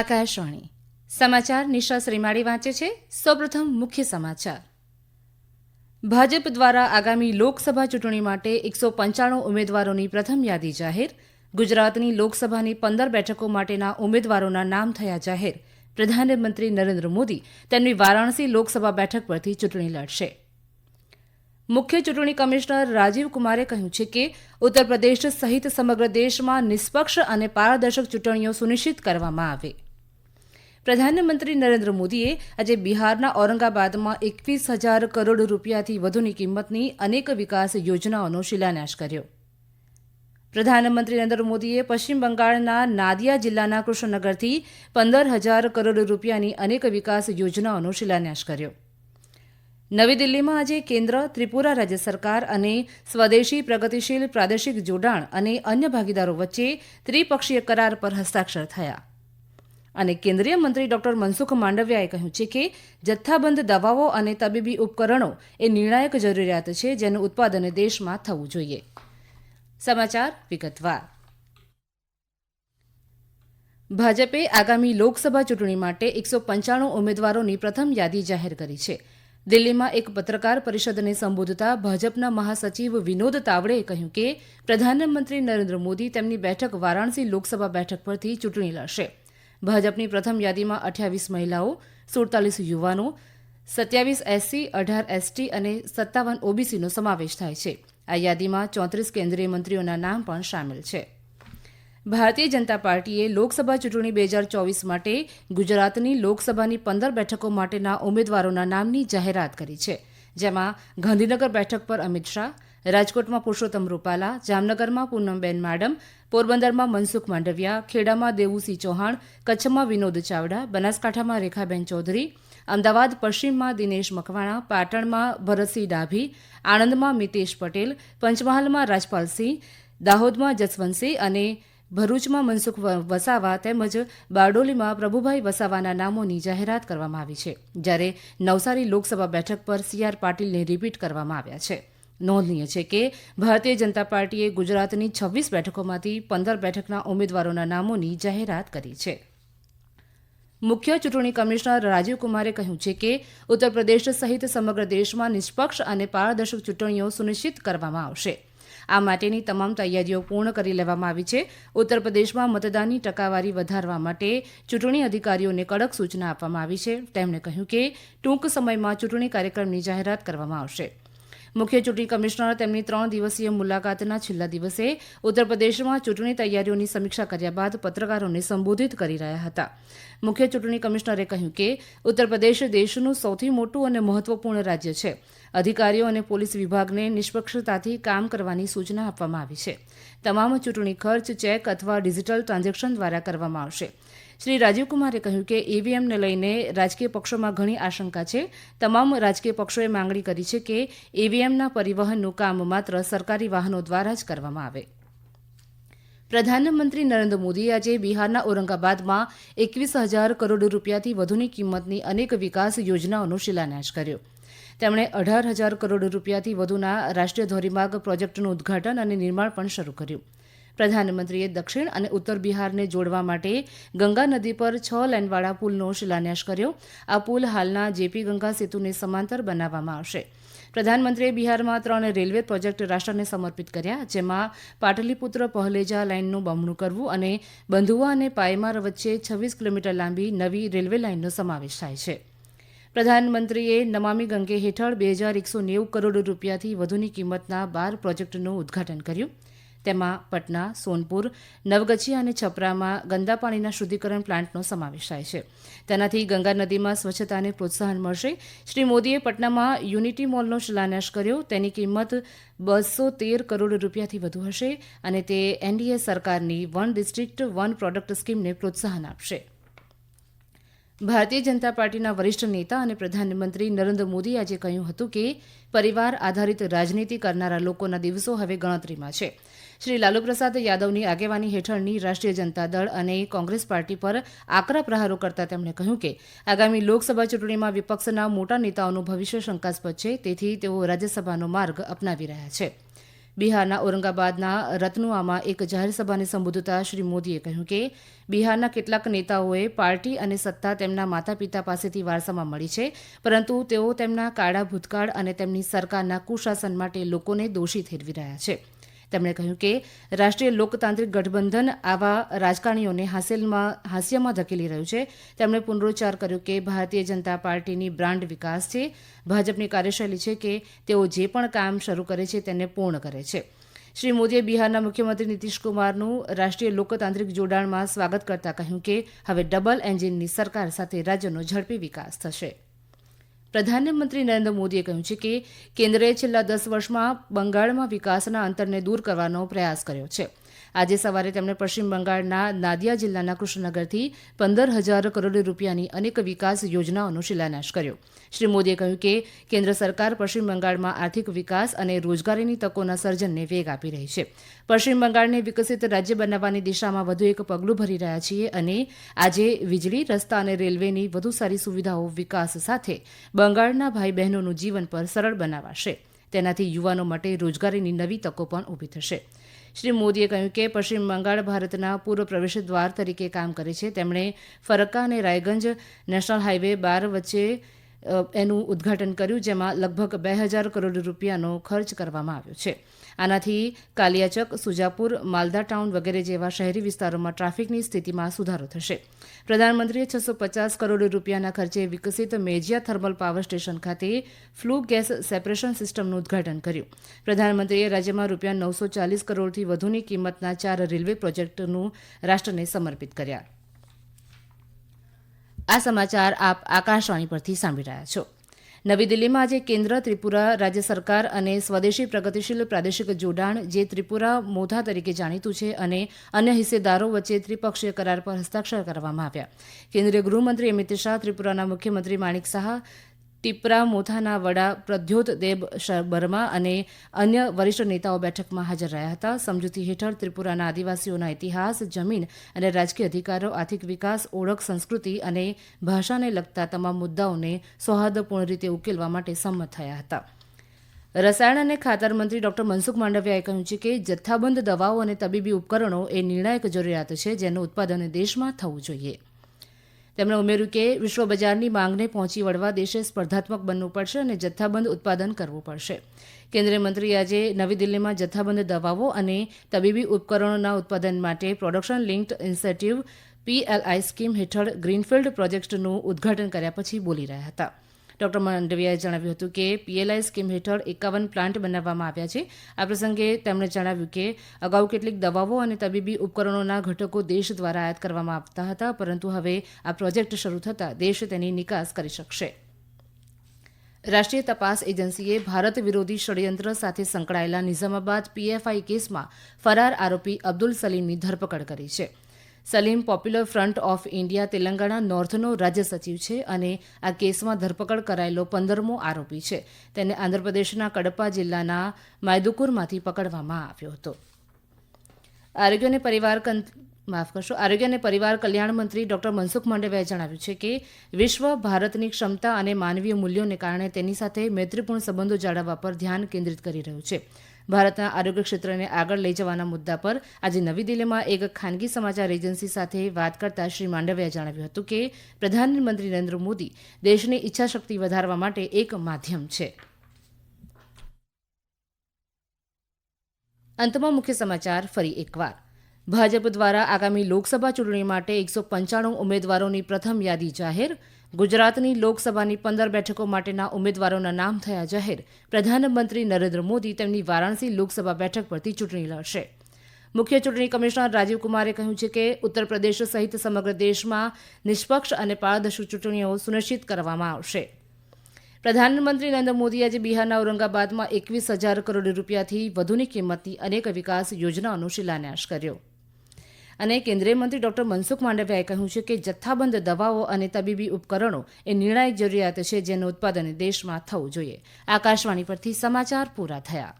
આકાશવાણી. સમાચાર નિશા શ્રીમાળી વાંચે છે. સૌપ્રથમ મુખ્ય સમાચાર. ભાજપ દ્વારા આગામી લોકસભા ચૂંટણી માટે એકસો પંચાણું ઉમેદવારોની પ્રથમ યાદી જાહેર. ગુજરાતની લોકસભાની પંદર બેઠકો માટેના ઉમેદવારોના નામ થયા જાહેર. પ્રધાનમંત્રી નરેન્દ્ર મોદી તેમની વારાણસી લોકસભા બેઠક પરથી ચૂંટણી લડશે. મુખ્ય ચૂંટણી કમિશનર રાજીવ કુમારે કહ્યું છે કે ઉત્તર પ્રદેશ સહિત સમગ્ર દેશમાં નિષ્પક્ષ અને પારદર્શક ચૂંટણીઓ સુનિશ્ચિત કરવામાં આવે. પ્રધાનમંત્રી નરેન્દ્ર મોદીએ આજે બિહારના ઔરંગાબાદમાં એકવીસ હજાર કરોડ રૂપિયાથી વધુની કિંમતની અનેક વિકાસ યોજનાઓનો શિલાન્યાસ કર્યો. પ્રધાનમંત્રી નરેન્દ્ર મોદીએ પશ્ચિમ બંગાળના નાદિયા જિલ્લાના કૃષ્ણનગરથી પંદર હજાર કરોડ રૂપિયાની અનેક વિકાસ યોજનાઓનો શિલાન્યાસ કર્યો. નવી દિલ્હીમાં આજે કેન્દ્ર, ત્રિપુરા રાજ્ય સરકાર અને સ્વદેશી પ્રગતિશીલ પ્રાદેશિક જોડાણ અને અન્ય ભાગીદારો વચ્ચે ત્રિપક્ષીય કરાર પર હસ્તાક્ષર થયા. અને કેન્દ્રીય મંત્રી ડોક્ટર મનસુખ માંડવિયાએ કહ્યું છે કે જથ્થાબંધ દવાઓ અને તબીબી ઉપકરણો એ નિર્ણાયક જરૂરિયાત છે જેનું ઉત્પાદન દેશમાં થવું જોઈએ. સમાચાર વિગતવાર. ભાજપે આગામી લોકસભા ચૂંટણી માટે એકસો પંચાણું ઉમેદવારોની પ્રથમ યાદી જાહેર કરી છે. દિલ્હીમાં એક પત્રકાર પરિષદને સંબોધતા ભાજપના મહાસચિવ વિનોદ તાવડેએ કહ્યું કે પ્રધાનમંત્રી નરેન્દ્ર મોદી તેમની બેઠક વારાણસી લોકસભા બેઠક પરથી ચૂંટણી લડશે. ભાજપની પ્રથમ યાદીમાં અઠ્યાવીસ મહિલાઓ, સુડતાલીસ યુવાનો, સત્યાવીસ એસસી અઢાર એસટી અને સત્તાવન ઓબીસીનો સમાવેશ થાય છે. આ યાદીમાં ચોત્રીસ કેન્દ્રીય મંત્રીઓના નામ પણ સામેલ છે. ભારતીય જનતા પાર્ટીએ લોકસભા ચૂંટણી બે હજાર ચોવીસ માટે ગુજરાતની લોકસભાની પંદર બેઠકો માટેના ઉમેદવારોના નામની જાહેરાત કરી છે. જેમાં ગાંધીનગર બેઠક પર અમિત શાહ રાજકોટમાં પુરુષોત્તમ રૂપાલા, જામનગરમાં પૂનમબેન માડમ, પોરબંદરમાં મનસુખ માંડવિયા, ખેડામાં દેવુસિંહ ચૌહાણ, કચ્છમાં વિનોદ ચાવડા, બનાસકાંઠામાં રેખાબેન ચૌધરી, અમદાવાદ પશ્ચિમમાં દિનેશ મકવાણા, પાટણમાં ભરતસિંહ ડાભી, આણંદમાં મિતેશ પટેલ, પંચમહાલમાં રાજપાલસિંહ દાહોદમાં જસવંતસિંહ અને ભરૂચમાં મનસુખ વસાવા તેમજ બારડોલીમાં પ્રભુભાઈ વસાવાના નામોની જાહેરાત કરવામાં આવી છે, જ્યારે નવસારી લોકસભા બેઠક પર સી આર પાટીલને રિપીટ કરવામાં આવ્યા છે. નોંધનીય છે કે ભારતીય જનતા પાર્ટીએ ગુજરાતની છવ્વીસ બેઠકોમાંથી પંદર બેઠકના ઉમેદવારોના નામોની જાહેરાત કરી છે. મુખ્ય ચૂંટણી કમિશનર રાજીવ કુમારે કહ્યું છે કે ઉત્તર પ્રદેશ સહિત સમગ્ર દેશમાં નિષ્પક્ષ અને પારદર્શક ચૂંટણીઓ સુનિશ્ચિત કરવામાં આવશે. આ માટેની તમામ તૈયારીઓ પૂર્ણ કરી લેવામાં આવી છે. ઉત્તર પ્રદેશમાં મતદાનની ટકાવારી વધારવા માટે ચૂંટણી અધિકારીઓને કડક સૂચના આપવામાં આવી છે. તેમણે કહ્યું કે ટૂંક સમયમાં ચૂંટણી કાર્યક્રમની જાહેરાત કરવામાં આવશે. મુખ્ય ચૂંટણી કમિશનર તેમની ત્રણ દિવસીય મુલાકાતના છેલ્લા દિવસે ઉત્તર પ્રદેશમાં ચૂંટણી તૈયારીઓની સમીક્ષા કર્યા બાદ પત્રકારોને સંબોધિત કરી રહ્યા હતા. મુખ્ય ચૂંટણી કમિશનરે કહ્યું કે, ઉત્તરપ્રદેશ દેશનું સૌથી મોટું અને મહત્વપૂર્ણ રાજ્ય છે. અધિકારીઓ અને પોલીસ વિભાગને નિષ્પક્ષતાથી કામ કરવાની સૂચના આપવામાં આવી છે. તમામ ચૂંટણી ખર્ચ ચેક અથવા ડિજિટલ ટ્રાન્ઝેક્શન દ્વારા કરવામાં આવશે. શ્રી રાજીવકુમારે કહ્યું કે ઈવીએમને લઈને રાજકીય પક્ષોમાં ઘણી આશંકા છે. તમામ રાજકીય પક્ષોએ માંગણી કરી છે કે ઈવીએમના પરિવહનનું કામ માત્ર સરકારી વાહનો દ્વારા જ કરવામાં આવે. પ્રધાનમંત્રી નરેન્દ્ર મોદીએ આજે બિહારના ઔરંગાબાદમાં એકવીસ હજાર કરોડ રૂપિયાથી વધુની કિંમતની અનેક વિકાસ યોજનાઓનો શિલાન્યાસ કર્યો. તેમણે અઢાર હજાર કરોડ રૂપિયાથી વધુના રાષ્ટ્રીય ધોરીમાર્ગ પ્રોજેક્ટનું ઉદ્ઘાટન અને નિર્માણ પણ શરૂ કર્યું. પ્રધાનમંત્રીએ દક્ષિણ અને ઉત્તર બિહારને જોડવા માટે ગંગા નદી પર છ લેનવાળા પુલનો શિલાન્યાસ કર્યો. આ પુલ હાલના જેપી ગંગા સેતુને સમાંતર બનાવવામાં આવશે. પ્રધાનમંત્રીએ બિહારમાં ત્રણ રેલવે પ્રોજેક્ટ રાષ્ટ્રને સમર્પિત કર્યા, જેમાં પાટલીપુત્ર પહલેજા લાઇનનું બમણું કરવું અને બંધુઆ અને પાયમાર વચ્ચે છવ્વીસ કિલોમીટર લાંબી નવી રેલવે લાઇનનો સમાવેશ થાય છે. પ્રધાનમંત્રીએ નમામી ગંગે હેઠળ બે હજાર એકસો નેવું કરોડ રૂપિયાથી વધુની કિંમતના બાર પ્રોજેક્ટનું ઉદ્ઘાટન કર્યું. તેમાં પટના, સોનપુર નવગછી અને છપરામાં ગંદા પાણીના શુદ્ધિકરણ પ્લાન્ટનો સમાવેશ થાય છે. તેનાથી ગંગા નદીમાં સ્વચ્છતાને પ્રોત્સાહન મળશે. શ્રી મોદીએ પટનામાં યુનિટી મોલનો શિલાન્યાસ કર્યો. તેની કિંમત બસો તેર કરોડ રૂપિયાથી વધુ હશે અને તે એનડીએ સરકારની વન ડિસ્ટ્રિક્ટ વન પ્રોડક્ટ સ્કીમને પ્રોત્સાહન આપશે. ભારતીય જનતા પાર્ટીના વરિષ્ઠ નેતા અને પ્રધાનમંત્રી નરેન્દ્ર મોદીએ આજે કહ્યું હતું કે, પરિવાર આધારિત રાજનીતિ કરનારા લોકોના દિવસો હવે ગણતરીમાં છે. શ્રી લાલુપ્રસાદ યાદવની આગેવાની હેઠળની રાષ્ટ્રીય જનતા દળ અને કોંગ્રેસ પાર્ટી પર આકરા પ્રહારો કરતા તેમણે કહ્યું કે આગામી લોકસભા ચૂંટણીમાં વિપક્ષના મોટા નેતાઓનું ભવિષ્ય શંકાસ્પદ છે, તેથી તેઓ રાજ્યસભાનો માર્ગ અપનાવી રહ્યા છે. બિહારના ઔરંગાબાદના રતનુઆમાં એક જાહેરસભાને સંબોધતા શ્રી મોદીએ કહ્યું કે બિહારના કેટલાક નેતાઓએ પાર્ટી અને સત્તા તેમના માતા પિતા પાસેથી વારસામાં મળી છે, પરંતુ તેઓ તેમના કાળા ભૂતકાળ અને તેમની સરકારના કુશાસન માટે લોકોને દોષી ઠેરવી રહ્યા છે. તેમણે કહ્યું કે રાષ્ટ્રીય લોકતાંત્રિક ગઠબંધન આવા રાજકારણીઓને હાસ્યમાં હાસ્યમાં ધકેલી રહ્યું છે. તેમણે પુનરોચ્ચાર કર્યો કે ભારતીય જનતા પાર્ટીની બ્રાન્ડ વિકાસ છે. ભાજપની કાર્યશૈલી છે કે તેઓ જે પણ કામ શરૂ કરે છે તેને પૂર્ણ કરે છે. શ્રી મોદીએ બિહારના મુખ્યમંત્રી નીતિશ કુમારનું રાષ્ટ્રીય લોકતાંત્રિક જોડાણમાં સ્વાગત કરતા કહ્યું કે હવે ડબલ એન્જિનની સરકાર સાથે રાજ્યનો ઝડપી વિકાસ થશે. પ્રધાનમંત્રી નરેન્દ્ર મોદીએ કહ્યું છે કે કેન્દ્રએ છેલ્લા દસ વર્ષમાં બંગાળમાં વિકાસના અંતરને દૂર કરવાનો પ્રયાસ કર્યો છે. આજે સવારે તેમણે પશ્ચિમ બંગાળના નાદિયા જિલ્લાના કૃષ્ણનગરથી પંદર હજાર કરોડ રૂપિયાની અનેક વિકાસ યોજનાઓનો શિલાન્યાસ કર્યો. શ્રી મોદીએ કહ્યું કે કેન્દ્ર સરકાર પશ્ચિમ બંગાળમાં આર્થિક વિકાસ અને રોજગારીની તકોના સર્જનને વેગ આપી રહી છે. પશ્ચિમ બંગાળને વિકસિત રાજ્ય બનાવવાની દિશામાં વધુ એક પગલું ભરી રહ્યા છીએ અને આજે વીજળી, રસ્તા અને રેલવેની વધુ સારી સુવિધાઓ વિકાસ સાથે બંગાળના ભાઈ બહેનોનું જીવન પર સરળ બનાવાશે. તેનાથી યુવાનો માટે રોજગારીની નવી તકો પણ ઊભી થશે. શ્રી મોદીએ કહ્યું કે પશ્ચિમ બંગાળ ભારતના પૂર્વ પ્રવેશ દ્વાર તરીકે કામ કરે છે. તેમણે ફરક્કા અને રાયગંજ નેશનલ હાઇવે બાર વચ્ચે એનું ઉદ્ઘાટન કર્યું, જેમાં લગભગ બે હજાર કરોડ રૂપિયાનો ખર્ચ કરવામાં આવ્યો છે. આનાથી કાલિયાચક, સુજાપુર, માલદા ટાઉન વગેરે જેવા શહેરી વિસ્તારોમાં ટ્રાફિકની સ્થિતિમાં સુધારો થશે. પ્રધાનમંત્રીએ છસો પચાસ કરોડ રૂપિયાના ખર્ચે વિકસિત મેજિયા થર્મલ પાવર સ્ટેશન ખાતે ફ્લુ ગેસ સેપરેશન સિસ્ટમનું ઉદ્ઘાટન કર્યું. પ્રધાનમંત્રીએ રાજ્યમાં રૂપિયા નવસો ચાલીસ કરોડથી વધુની કિંમતના ચાર રેલવે પ્રોજેક્ટનું રાષ્ટ્રને સમર્પિત કર્યા. આ સમાચાર આપ આકાશવાણી પરથી સાંભળી રહ્યા છો. નવી દિલ્હીમાં આજે કેન્દ્ર, ત્રિપુરા રાજ્ય સરકાર અને સ્વદેશી પ્રગતિશીલ પ્રાદેશિક જોડાણ, જે ત્રિપુરા મોધા તરીકે જાણીતું છે અને અન્ય હિસ્સેદારો વચ્ચે ત્રિપક્ષીય કરાર પર હસ્તાક્ષર કરવામાં આવ્યા. કેન્દ્રીય ગૃહમંત્રી અમિત શાહ, ત્રિપુરાના મુખ્યમંત્રી માણિક શાહ ટિપ્રા મોથાના વડા પ્રદ્યોત દેબ બર્મા અને અન્ય વરિષ્ઠ નેતાઓ બેઠકમાં હાજર રહ્યા હતા. સમજૂતી હેઠળ ત્રિપુરાના આદિવાસીઓના ઇતિહાસ, જમીન અને રાજકીય અધિકારો, આર્થિક વિકાસ, ઓળખ, સંસ્કૃતિ અને ભાષાને લગતા તમામ મુદ્દાઓને સૌહાર્દપૂર્ણ રીતે ઉકેલવા માટે સંમત થયા હતા. રસાયણ અને ખાતર મંત્રી ડોક્ટર મનસુખ માંડવિયાએ કહ્યું છે કે જથ્થાબંધ દવાઓ અને તબીબી ઉપકરણો એ નિર્ણાયક જરૂરિયાત છે, જેનું ઉત્પાદન દેશમાં થવું જોઈએ. તેમણે ઉમેર્યું કે વિશ્વ બજારની માંગને પહોંચી વળવા દેશે સ્પર્ધાત્મક બનવું પડશે અને જથ્થાબંધ ઉત્પાદન કરવું પડશે. કેન્દ્રીય મંત્રી આજે નવી દિલ્હીમાં જથ્થાબંધ દવાઓ અને તબીબી ઉપકરણોના ઉત્પાદન માટે production linked incentive PLI scheme હેઠળ ગ્રીનફિલ્ડ પ્રોજેક્ટનું ઉદ્ઘાટન કર્યા પછી બોલી રહ્યા હતા. ડોક્ટર માંડવિયાએ જણાવ્યું હતું કે પીએલઆઈ સ્કીમ હેઠળ એકાવન પ્લાન્ટ બનાવવામાં આવ્યા છે. આ પ્રસંગે તેમણે જણાવ્યું કે અગાઉ કેટલીક દવાઓ અને તબીબી ઉપકરણોના ઘટકો દેશ દ્વારા આયાત કરવામાં આવતા હતા, પરંતુ હવે આ પ્રોજેક્ટ શરૂ થતાં દેશ તેની નિકાસ કરી શકશે. રાષ્ટ્રીય તપાસ એજન્સીએ ભારત વિરોધી ષડયંત્ર સાથે સંકળાયેલા નિઝામાબાદ પીએફઆઈ કેસમાં ફરાર આરોપી અબ્દુલ સલીમની ધરપકડ કરી છે. Salim popular front of India Telangana નોર્થનો રાજ્ય સચિવ છે અને આ કેસમાં ધરપકડ કરાયેલો પંદરમો આરોપી છે. તેને આંધ્રપ્રદેશના કડપા જિલ્લાના માયદુકુરમાંથી પકડવામાં આવ્યો હતો. આરોગ્ય અને પરિવાર માફ કરશો, આરોગ્ય અને પરિવાર કલ્યાણ મંત્રી ડોક્ટર મનસુખ માંડવિયાએ જણાવ્યું છે કે વિશ્વ ભારતની ક્ષમતા અને માનવીય મૂલ્યોને કારણે તેની સાથે મૈત્રીપૂર્ણ સંબંધો જાળવવા પર ધ્યાન કેન્દ્રિત કરી રહ્યું છે. ભારતના આરોગ્ય ક્ષેત્રને આગળ લઈ જવાના મુદ્દા પર આજે નવી દિલ્હીમાં એક ખાનગી સમાચાર એજન્સી સાથે વાત કરતા શ્રી માંડવિયાએ જણાવ્યું હતું કે પ્રધાનમંત્રી નરેન્દ્ર મોદી દેશની ઈચ્છાશક્તિ વધારવા માટે એક માધ્યમ છે. અંતમાં મુખ્ય સમાચાર ફરી એકવાર. ભાજપ દ્વારા આગામી લોકસભા ચૂંટણી માટે એકસો પંચાણું ઉમેદવારોની પ્રથમ યાદી જાહેર. ગુજરાતની લોકસભાની પંદર બેઠકો માટેના ઉમેદવારોના નામ થયા જાહેર. પ્રધાનમંત્રી નરેન્દ્ર મોદી તેમની વારાણસી લોકસભા બેઠક પરથી ચૂંટણી લડશે. મુખ્ય ચૂંટણી કમિશનર રાજીવ કુમારે કહ્યું છે કે ઉત્તર પ્રદેશ સહિત સમગ્ર દેશમાં નિષ્પક્ષ અને પારદર્શક ચૂંટણીઓ સુનિશ્ચિત કરવામાં આવશે. પ્રધાનમંત્રી નરેન્દ્ર મોદી આજે બિહારના ઔરંગાબાદમાં એકવીસ હજાર કરોડ રૂપિયાથી વધુની કિંમતની અનેક વિકાસ યોજનાઓનો શિલાન્યાસ કર્યો. અને કેન્દ્રીય મંત્રી ડોક્ટર મનસુખ માંડવિયાએ કહ્યું છે કે જથ્થાબંધ દવાઓ અને તબીબી ઉપકરણો એ નિર્ણાયક જરૂરિયાત છે જેનું ઉત્પાદન દેશમાં થવું જોઈએ. આકાશવાણી પરથી સમાચાર પૂરા થયા.